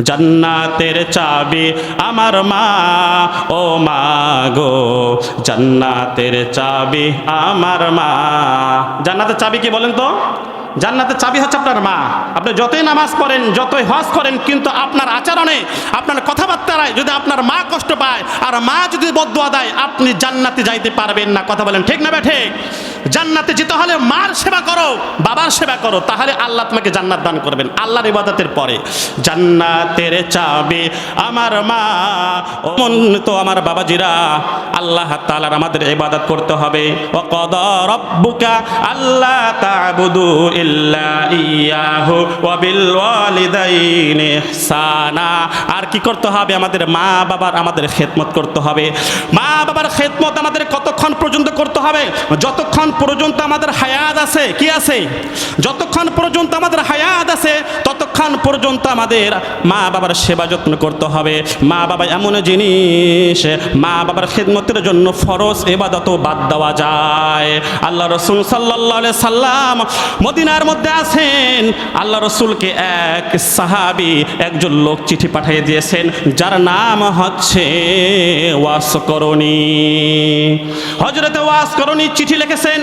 জান্নাতের চাবি আমার মা, ও মা গো। জান্নাতের চাবি আমার মা। জান্নাতের চাবি কি বলেন তো? জান্নাতের চাবি হচ্ছে আপনার মা। আপনি যতই নামাজ পড়েন, যতই হজ করেন, কিন্তু আপনার আচরণে, আপনার কথাবার্তায় যদি আপনার মা কষ্ট পায়, আর মা যদি বদুয়া দেয়, আপনি জান্নাতে যাইতে পারবেন না। কথা বলেন ঠিক না ঠিক? জান্নাতে যেতে হলে মার সেবা করো, বাবার সেবা করো, তাহলে আল্লাহ তোমাকে জান্নাত দান করবেন। আল্লাহর ইবাদতের পরে। জান্নাতের চাবি আমার মা ও মন তো আমার বাবাজিরা, আল্লাহ তাআলার আমাদের ইবাদত করতে হবে। ও কদ রব্বুকা আল্লাহ তা'বুদু ইল্লা ইয়াহু ওয়া বিল ওয়ালিদাইনি ইহসানা। আর কি করতে হবে? আমাদের মা বাবার আমাদের খেদমত করতে হবে। মা বাবার খেদমত আমাদের কতক্ষণ পর্যন্ত করতে হবে? যতক্ষণ পর্যন্ত আমাদের হায়াত আছে, কি আছে? যতক্ষণ পর্যন্ত আমাদের হায়াত আছে, ততক্ষণ পর্যন্ত আমাদের মা বাবার সেবা যত্ন করতে হবে। মা বাবা এমন জিনিস, মা বাবার খেদমতের জন্য ফরজ এবাদত বাদ দেওয়া যায়। আল্লাহ রসুল সাল্লাহ সাল্লাম মদিনার মধ্যে আছেন। আল্লাহ রসুলকে এক সাহাবি, একজন লোক চিঠি পাঠিয়ে দিয়েছেন, যার নাম হচ্ছে ওয়াসকরণী হজরতে ওয়াসকরণী চিঠি লিখেছেন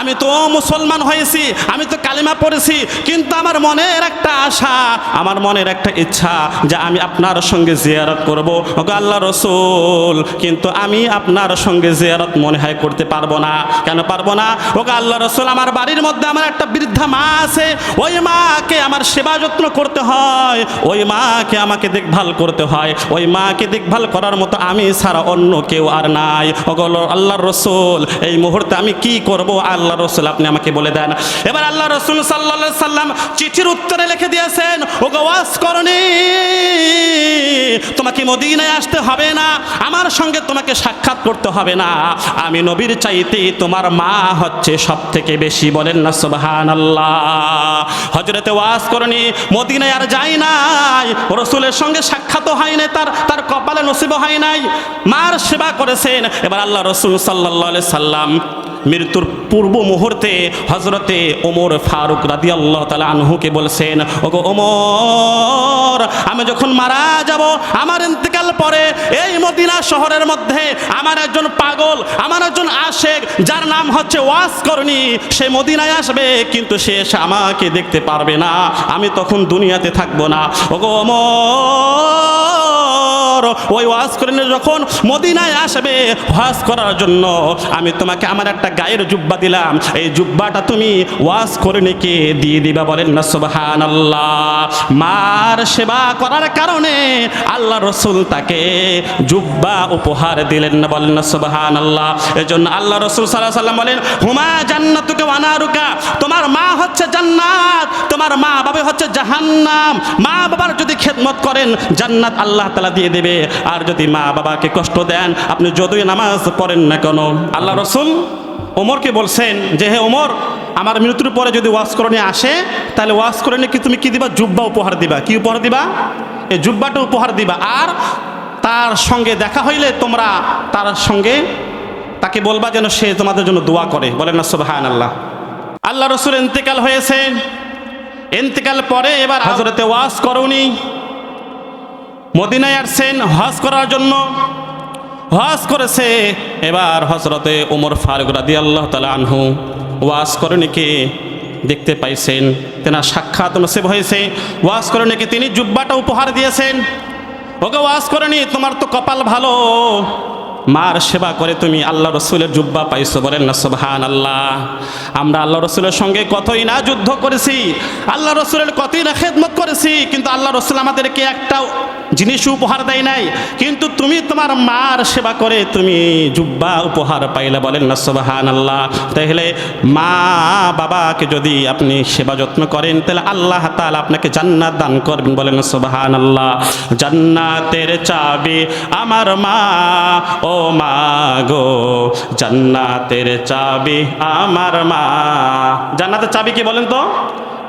আমি তো মুসলমান হয়েছি, আমি তো কালিমা পড়েছি, কিন্তু আমার মনের একটা আশা, আমার মনের একটা ইচ্ছা যে আমি আপনার সঙ্গে জিয়ারত করব। আল্লাহ রসুল, কিন্তু আমি আপনার সঙ্গে জিয়ারত মনে হয় করতে পারব না। কেন পারব না? ওগো আল্লাহ রসুল, আমার বাড়ির মধ্যে আমার একটা বৃদ্ধা মা আছে, ওই মাকে আমার সেবা যত্ন করতে হয়, ওই মাকে আমাকে দেখভাল করতে হয়, ওই মাকে দেখভাল করার মতো আমি ছাড়া অন্য কেউ আর নাই। ওগো আল্লাহ রসুল, এই মুহূর্তে আমি কি করব? আল্লাহ রসুল, আপনি আমাকে বলে দেন। এবার আল্লাহ রসুল সাল্লাহ সাল্লাম চিঠির উত্তরে লিখে দিয়েছেন, ওগো ওয়াস করনি। তোমাকে মদিনায় আসতে হবে না। আমার সঙ্গে তোমাকে সাক্ষাৎ করতে হবে না। আমি নবীর চাইতে তোমার মা হচ্ছে সব থেকে বেশি। বলেন না সুবহান আল্লাহ হজরতে ওয়াস করনি, মদিনায় আর যাই নাই। রসুলের সঙ্গে সাক্ষাৎ হয় নাই, তার তার কপালে নসিব হয় নাই। মার সেবা করেছেন। এবার আল্লাহ রসুল সাল্লাহ সাল্লাম মৃত্যুর পূর্ব মুহূর্তে হজরতে ওমর ফারুক রাদি আল্লাহ তালা আনহুকে বলছেন, ওগো ওমর, আমি যখন মারা যাব, আমার ইন্তেকাল পরে এই মদিনা শহরের মধ্যে আমার একজন পাগল, আমার একজন আশেক, যার নাম হচ্ছে ওয়াস করনি, সে মদিনায় আসবে, কিন্তু সে এসে আমাকে দেখতে পারবে না। আমি তখন দুনিয়াতে থাকব না। ওগো ওমর ওই ওয়াজ করে যখন মদিনায় আসবে, ওয়াজ করার জন্য আমি তোমাকে আমার একটা গায়ের জুব্বা দিলাম। এই জুব্বাটা তুমি ওয়াজ করে নিকে দিয়ে দিবা বলেন না সুবহান আল্লাহ মার সেবা করার কারণে আল্লাহ রসুল তাকে জুব্বা উপহার দিলেন না বলেন না সুবহান আল্লাহ এই জন্য আল্লাহ রসুল সাল্লাহ সাল্লাম বলেন, হুমা জান্নাতুকে ওয়ানারুকা তোমার হচ্ছে জান্নাত। তোমার মা বাবা হচ্ছে জাহান্নাম। মা বাবার যদি খেদমত করেন, জান্নাত আল্লাহ তালা দিয়ে দেবে। আর যদি মা বাবাকে কষ্ট দেন, আপনি যতই নামাজ পড়েন না কেন। আল্লাহ রসুল ওমরকে বলছেন যে, হে ওমর, আমার মৃত্যুর পরে যদি ওয়াজ করণে আসে, তাহলে ওয়াজ করণে কি তুমি কি দিবা? জুব্বা উপহার দিবা। কি উপহার দিবা? এই জুব্বাটা উপহার দিবা। আর তার সঙ্গে দেখা হইলে তোমরা তার সঙ্গে তাকে বলবা যেন সে তোমাদের জন্য দোয়া করে। বলেন না সুবহান আল্লাহ আল্লাহ রসুল ইন্তেকাল হয়েছে। ইন্তেকাল পরে এবার হজরতে ওয়াজ করুনি। মদিনায় আসছেন হজ করার জন্য। হজ করেছে এবার হজরতে ওমর ফারুক রাদি আল্লাহ তালা আনহু ওয়াজ করণীকে দেখতে পাইছেন। তেনার সাক্ষাৎ নসিব হয়েছে। ওয়াজ করণীকে তিনি জুব্বাটা উপহার দিয়েছেন। ওকে ওয়াজ করেনি তোমার তো কপাল ভালো। মার সেবা করে তুমি আল্লাহ রসুলের জুব্বা পাইছো বলেন না সোহান আল্লাহ আমরা আল্লাহ রসুলের সঙ্গে কতই না যুদ্ধ করেছি, আল্লাহ রসুলের কতই না খেদমত করেছি, কিন্তু আল্লাহ রসুল আমাদেরকে একটা জিনিস উপহার দেয় নাই। কিন্তু তুমি তোমার মার সেবা করে তুমি জুব্বা উপহার পাইলে বলেন না সুবহান আল্লাহ তাহলে মা বাবাকে যদি আপনি সেবা যত্ন করেন, তাহলে আল্লাহ তাআলা আপনাকে জান্নাত দান করবেন বলেন সুবহান আল্লাহ জান্নাতের চাবি আমার মা, ও মা গো। জান্নাতের চাবি আমার মা। জান্নাতের চাবি কি বলেন তো?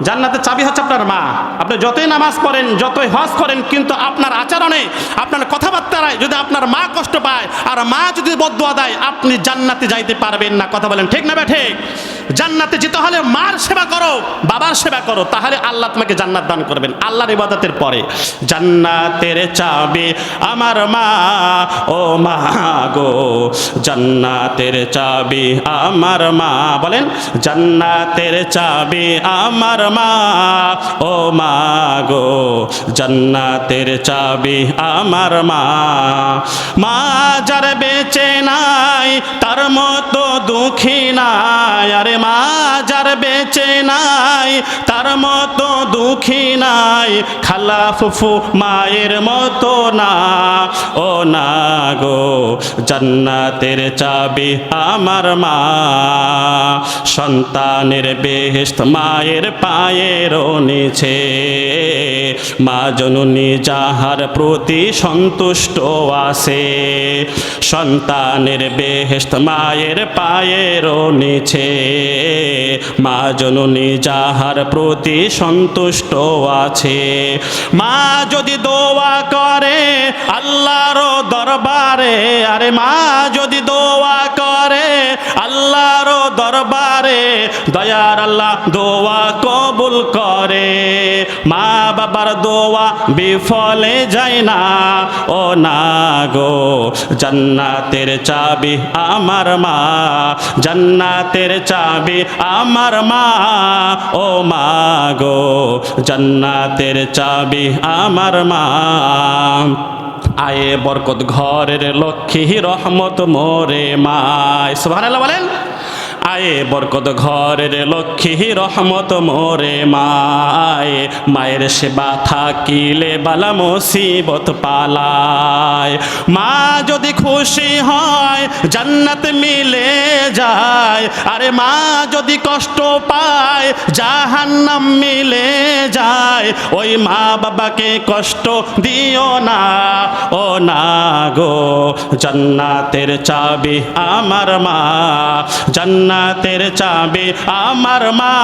জান্নাতের চাবি হচ্ছে আপনার মা। আপনি যতই নামাজ পড়েন, যতই হজ করেন, কিন্তু আপনার আচরণে, আপনার কথাবার্তায় যদি আপনার মা কষ্ট পায়, আর মা যদি বদুয়া দেয়, আপনি জান্নাতে যাইতে পারবেন না। কথা বলেন ঠিক না ঠিক? জান্নাতে যেতে হলে মার সেবা করো, বাবার সেবা করো, তাহলে আল্লাহ তোমাকে জান্নাত দান করবেন। আল্লাহর ইবাদতের পরে, জান্নাতের চাবি আমার মা, ও মা গো। জান্নাতের চাবি আমার মা, বলেন, জান্নাতের চাবি আমার মা, ও মা গো। জান্নাতের চাবি আমার মা মা যার বেঁচে নাই, তার মতো দুঃখী নাই, আরে মা যার বেঁচে নাই, তার মতো দুঃখী নাই, খালা ফুফু মায়ের মতো না। ও না গো, জান্নাতের চাবি আমার মা। সন্তানের বেহেস্ত মায়ের পায়ের নিছে মা জননী যাহার প্রতি সন্তুষ্ট আছে, সন্তানের বেহেস্ত মায়ের পায়ের নিছে মা জননী যাহার প্রতি সন্তুষ্ট আছে। মা যদি দোয়া করে আল্লাহর দরবারে, আরে মা যদি দোয়া করে আল্লাহর দরবারে, দয়ার আল্লাহ দোয়া কবুল করে। মা বাবার দোয়া বিফলে যায় না। ও না গো, জান্নাতের চাবি আমার মা, জান্নাতের চাবি আমার মা। ও মা গো, জান্নাতের চাবি আমার মা। আয়ে বরকত ঘরের লক্ষ্মী রহমত মোরে মায়। সুবহানাল্লাহ বলেন? আয়ে বরকত ঘরের লক্ষ্মী রহমত মোরে মায়। মায়ের সেবা থাকিলে বালা মুসিবত পালায়। মা যদি খুশি হয়, জান্নাত মিলে যায়। আরে মা যদি কষ্ট পায়, জাহান্নাম মিলে যায়। ওই মা বাবাকে কষ্ট দিও না। ও না গো, জান্নাতের চাবি আমার মা। জান্নাতের চাবি আমার মা।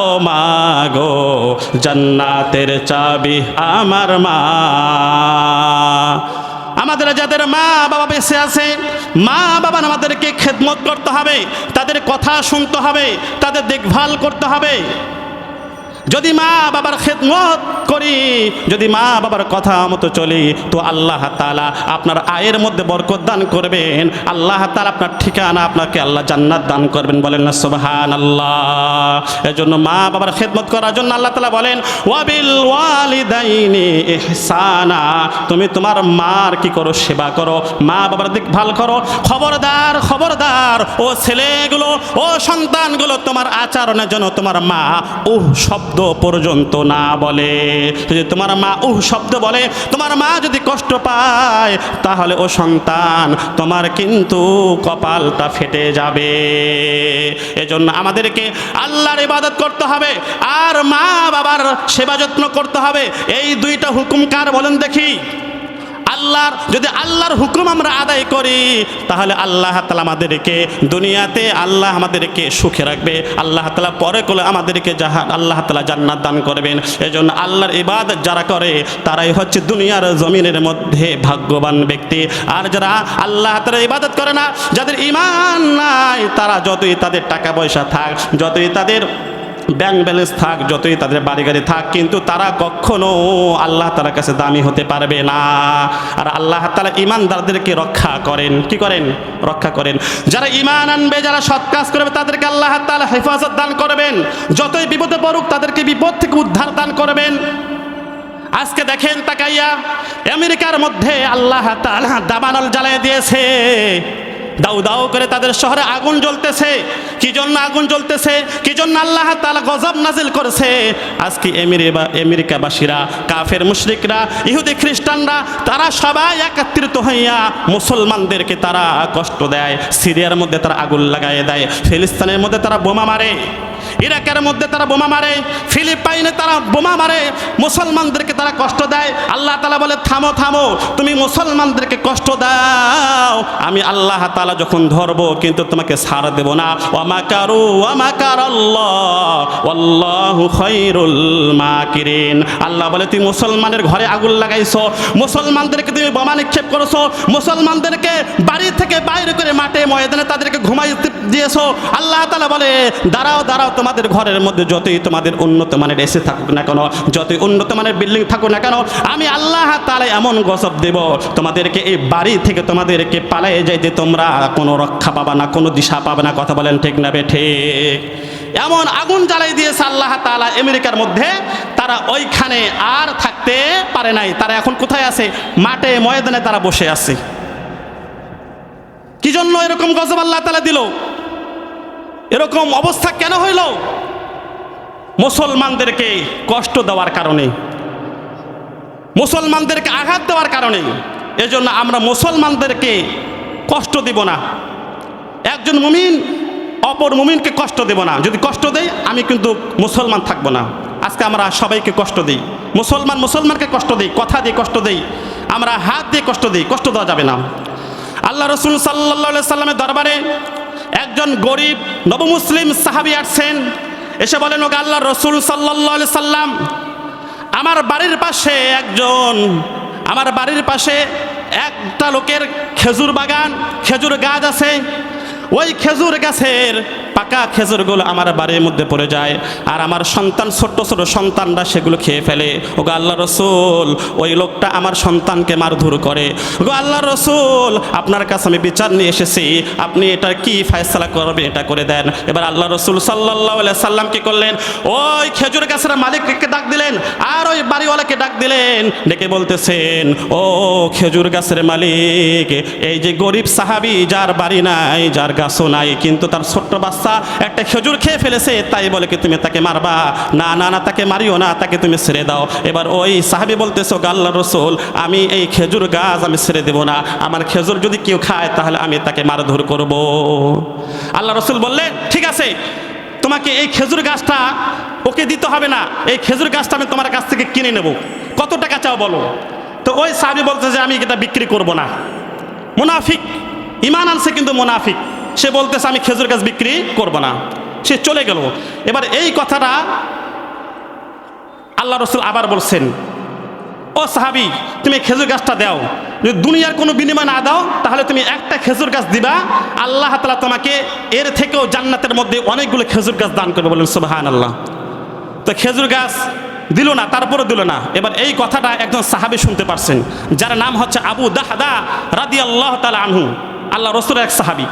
ও মা গো, জান্নাতের চাবি আমার মা। আমাদের যাদের মা বাবা বেঁচে আছে, মা বাবা আমাদেরকে খেদমত করতে হবে, তাদের কথা শুনতে হবে, তাদের দেখভাল করতে হবে। যদি মা বাবার খেদমত করি। যদি মা বাবার কথা মতো চলি, তো আল্লাহ তালা আপনার আয়ের মধ্যে বরকত দান করবেন। আল্লাহ তালা আপনার ঠিকানা আপনাকে আল্লাহ জান্নাত দান করবেন বলেন না সুবহান আল্লাহ এজন্য মা বাবার খেদমত করার জন্য আল্লাহ তালা বলেন, ওয়াবিল ওয়ালিদাইনি ইহসানা। তুমি তোমার মার কি করো? সেবা করো। মা বাবার দেখভাল করো। খবরদার খবরদার। ও ছেলেগুলো, ও সন্তানগুলো তোমার আচরণের জন্য তোমার মা ও শব্দ পর্যন্ত না বলে। যদি তোমার মা উহ শব্দ বলে, তোমার মা যদি কষ্ট পায়, তাহলে ও সন্তান তোমার কিন্তু কপালটা ফেটে যাবে। এজন্য আমাদেরকে আল্লাহর ইবাদত করতে হবে, আর মা বাবার সেবা যত্ন করতে হবে। এই দুইটা হুকুম কার বলেন দেখি। আল্লাহর, যদি আল্লাহর হুকুম আমরা আদায় করি, তাহলে আল্লাহ তালা আমাদেরকে দুনিয়াতে, আল্লাহ আমাদেরকে সুখে রাখবে। আল্লাহ তালা পরে করলে আমাদেরকে যাহা আল্লাহ তালা জান্নাত দান করবেন। এই জন্য আল্লাহর ইবাদত যারা করে, তারাই হচ্ছে দুনিয়ার জমিনের মধ্যে ভাগ্যবান ব্যক্তি। আর যারা আল্লাহ তালা ইবাদত করে না, যাদের ইমান নাই, তারা যতই তাদের টাকা পয়সা থাক, যতই তাদের ব্যাংক ব্যালেন্স থাক, যতই তাদের বাড়ি গাড়ি থাক, কিন্তু তারা কখনো আল্লাহ তালার কাছে দামি হতে পারবে না। আর আল্লাহ তালা ইমানদারদেরকে রক্ষা করেন। কি করেন? রক্ষা করেন। যারা ইমান আনবে, যারা সৎ কাজ করবে, তাদেরকে আল্লাহ তালা হেফাজত দান করবেন। যতই বিপদে পড়ুক, তাদেরকে বিপদ থেকে উদ্ধার দান করবেন। আজকে দেখেন তাকাইয়া, আমেরিকার মধ্যে আল্লাহ তাআলা দাবানল জ্বালিয়ে দিয়েছে। দাউ দাউ করে তাদের শহরে আগুন জ্বলতেছে। কি জন্য আগুন জ্বলতেছে? কি জন্য আল্লাহ তালা গজব নাজিল করেছে? আজকে আমেরিকা আমেরিকাবাসীরা কাফের মুশরিকরা, ইহুদি খ্রিস্টানরা, তারা সবাই একত্রিত হইয়া মুসলমানদেরকে তারা কষ্ট দেয়। সিরিয়ার মধ্যে তারা আগুন লাগাইয়ে দেয়। ফিলিস্তানের মধ্যে তারা বোমা মারে। ইরাকের মধ্যে তারা বোমা মারে, ফিলিপাইনে তারা বোমা মারে, মুসলমানদেরকে তারা কষ্ট দেয়। আল্লাহ তালা বলে, থামো থামো, তুমি মুসলমানদেরকে কষ্ট দাও। আমি আল্লাহ তালা যখন ধরবো, কিন্তু তোমাকে ছাড় দেব না। আল্লাহু খৈরুল মাকিরিন। আল্লাহ বলে, তুমি মুসলমানের ঘরে আগুন লাগাইছো। মুসলমানদেরকে তুমি বোমা নিক্ষেপ করেছ। মুসলমানদেরকে বাড়ি থেকে বাইরে করে মাঠে ময়দানে তাদেরকে ঘুমাই দিয়েছ। আল্লাহ তালা বলে, দাঁড়াও দাঁড়াও তোমাদের ঘরের মধ্যে যতই তোমাদের উন্নত মানের এসে থাকুক না কেন, যতই উন্নত মানের বিল্ডিং থাকুক না কেন, আমি আল্লাহ তালা এমন গজব দেব, তোমাদেরকে এই বাড়ি থেকে তোমাদেরকে পালাই যাইতে তোমরা কোনো রক্ষা পাবা না, কোনো দিশা পাবে না, কথা বলেন ঠিক না ঠিক। এমন আগুন জ্বালাই দিয়েছে আল্লাহ তালা আমেরিকার মধ্যে, তারা ওইখানে আর থাকতে পারে নাই, তারা এখন কোথায় আছে? মাঠে, ময়দানে তারা বসে আছে। কি জন্য এরকম গজব আল্লাহ তালা দিল? এরকম অবস্থা কেন হইল? মুসলমানদেরকে কষ্ট দেওয়ার কারণে, মুসলমানদেরকে আঘাত দেওয়ার কারণে, এজন্য আমরা মুসলমানদেরকে কষ্ট দিব না। একজন মুমিন, অপর মুমিনকে কষ্ট দেব না। যদি কষ্ট দেই আমি কিন্তু মুসলমান থাকব না। আজকে আমরা সবাইকে কষ্ট দিই। মুসলমান মুসলমানকে কষ্ট দিই, কথা দিয়ে কষ্ট দিই, আমরা হাত দিয়ে কষ্ট দিই, কষ্ট দেওয়া যাবে না। আল্লাহ রসুল সাল্লা সাল্লামের দরবারে একজন গরিব নবমুসলিম সাহাবি আসছেন, এসে বলেন ওকে আল্লাহ রসুল সাল্লি সাল্লাম, আমার বাড়ির পাশে একজন, আমার বাড়ির পাশে একটা লোকের খেজুর বাগান, খেজুর গাছ আছে, ওই খেজুর গাছের পাকা খেজুরগুলো আমার বাড়ির মধ্যে পড়ে যায়। আর আমার সন্তান, ছোট্ট ছোট সন্তানরা সেগুলো খেয়ে ফেলে। ওগো আল্লাহ রসুল, ওই লোকটা আমার সন্তানকে মারধর করে। গো আল্লাহ রসুল, আপনার কাছে আমি বিচার নিয়ে এসেছি। আপনি এটা কি ফয়সলা করবেন, এটা করে দেন। এবার আল্লাহ রসুল সাল্লাহ সাল্লাম কি করলেন? ওই খেজুর গাছের মালিককে ডাক দিলেন। আর ওই বাড়িওয়ালাকে ডাক দিলেন। ডেকে বলতেছেন, ও খেজুর গাছের মালিক, এই যে গরিব সাহাবি, যার বাড়ি নাই, যার গাছও নাই, কিন্তু তার ছোট্ট বাচ্চা একটা খেজুর খেয়ে ফেলেছে, তাই বলে কি তুমি তাকে মারবা? না না না, তাকে মারিও না, তাকে তুমি ছেড়ে দাও। এবার ওই সাহাবি বলতেছো গাল্লা রসুল, আমি এই খেজুর গাছ আমি ছেড়ে দেব না। আমার খেজুর যদি কেউ খায়, তাহলে আমি তাকে মারধর করব। আল্লাহ রসুল বললেন ঠিক আছে, তোমাকে এই খেজুর গাছটা ওকে দিতে হবে না। এই খেজুর গাছটা আমি তোমার কাছ থেকে কিনে নেব। কত টাকা চাও বলো? তো ওই সাহাবি বলতে যে আমি এটা বিক্রি করব না। মুনাফিক ইমান আনছে কিন্তু মুনাফিক। সে বলতেছে, আমি খেজুর গাছ বিক্রি করব না। সে চলে গেল। এবার এই কথাটা আল্লাহ রসুল আবার বলছেন, ও সাহাবি, তুমি খেজুর গাছটা দাও। যদি দুনিয়ার কোনো বিনিময় না দাও, তাহলে তুমি একটা খেজুর গাছ দিবা। আল্লাহ তালা তোমাকে এর থেকেও জান্নাতের মধ্যে অনেকগুলো খেজুর গাছ দান করবে। বলেন সুবাহান আল্লাহ তো খেজুর গাছ দিল না তারপরে দিল না। এবার এই কথাটা একজন সাহাবি শুনতে পারছেন, যার নাম হচ্ছে আবু দাহাদা রাদি আল্লাহ তালা আনহু। আল্লাহ রসুলের এক সাহাবি।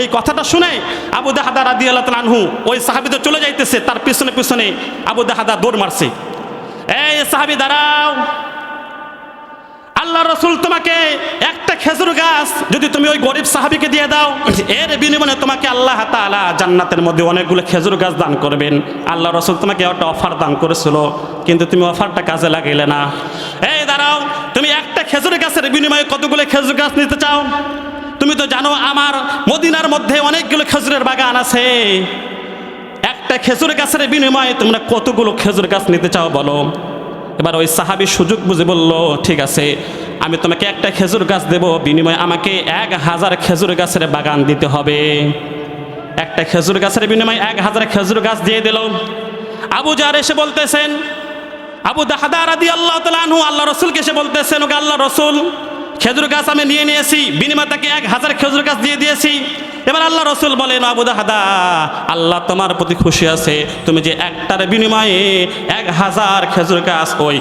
এই কথাটা শুনে আবু দাহাদা রাদি আল্লাহ তালা আনহু ওই সাহাবি তো চলে যাইতেছে, তার পিছনে পিছনে আবু দাহাদা দৌড় মারছে। এই সাহাবি, দাঁড়াও। আল্লাহ রসুল তোমাকে একটা খেজুর গাছ যদি তুমি ওই গরিব সাহাবিকে দিয়ে দাও, এর বিনিময়ে তোমাকে আল্লাহ তাআলা জান্নাতের মধ্যে অনেকগুলো খেজুর গাছ দান করবেন। আল্লাহ রসুল তোমাকে একটা অফার দান করেছিল, কিন্তু তুমি অফারটা কাজে লাগাইলে না। এই, দাঁড়াও। তুমি একটা খেজুর গাছের বিনিময়ে কতগুলো খেজুর গাছ নিতে চাও? তুমি তো জানো আমার মদিনার মধ্যে অনেকগুলো খেজুরের বাগান আছে। একটা খেজুর গাছের বিনিময়ে তোমরা কতগুলো খেজুর গাছ নিতে চাও বলো। এবার ওই সাহাবি সুযোগ বুঝে বলল, ঠিক আছে, আমি তোমাকে একটা খেজুর গাছ দেব, বিনিময়ে আমাকে এক হাজার খেজুর গাছের বাগান দিতে হবে। একটা খেজুর গাছের বিনিময়ে এক হাজার খেজুর গাছ দিয়ে দিল। আবু জার এসে বলতেছেন, আবু দাহাদা রাদি আল্লাহ তালু আল্লাহ রসুলকে এসে বলতেছেন ওকে আল্লাহ রসুল খেজুর গাছ আমি নিয়ে নিয়েছি, বিনিময়ে তাকে এক হাজার খেজুর গাছ দিয়ে দিয়েছি। এবার আল্লাহ রসুল বলেন, আবু দাহাদা, আল্লাহ তোমার প্রতি খুশি আছে। তুমি যে একটার বিনিময়ে এক হাজার খেজুর গাছ ওই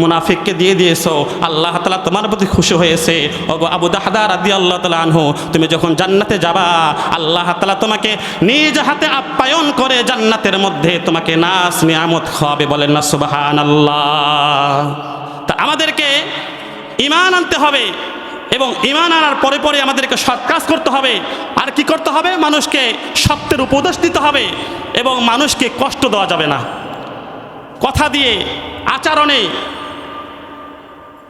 মুনাফিককে দিয়ে দিয়েছ, আল্লাহ তালা তোমার প্রতি খুশি হয়েছে। ওগো আবু দাহাদা রাদি আল্লাহ তালা আনহু, তুমি যখন জান্নাতে যাবা, আল্লাহ তালা তোমাকে নিজ হাতে আপ্যায়ন করে জান্নাতের মধ্যে তোমাকে নাচ নিয়ামত খাওয়াবে বলেন না সুবাহান আল্লাহ তা আমাদেরকে ইমান আনতে হবে এবং ইমান আনার পরে পরে আমাদেরকে সৎ কাজ করতে হবে। আর কি করতে হবে? মানুষকে সত্যের উপদেশ দিতে হবে এবং মানুষকে কষ্ট দেওয়া যাবে না। কথা দিয়ে, আচরণে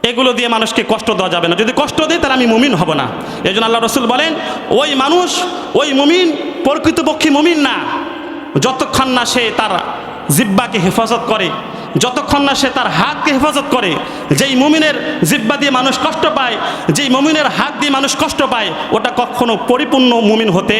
এগুলো দিয়ে মানুষকে কষ্ট দেওয়া যাবে না। যদি কষ্ট দেয়, তাহলে আমি মুমিন হব না। এই জন্য আল্লাহ রসুল বলেন, ওই মানুষ, ওই মুমিন প্রকৃতপক্ষী মুমিন না। যতক্ষণ না সে তার জিব্বাকে হেফাজত করে। যতক্ষণ না সে তার হাতকে হেফাজত করে, যেই মুমিনের জিব্বা দিয়ে মানুষ কষ্ট পায়, যেই মুমিনের হাত দিয়ে মানুষ কষ্ট পায়, ওটা কখনো পরিপূর্ণ মুমিন হতে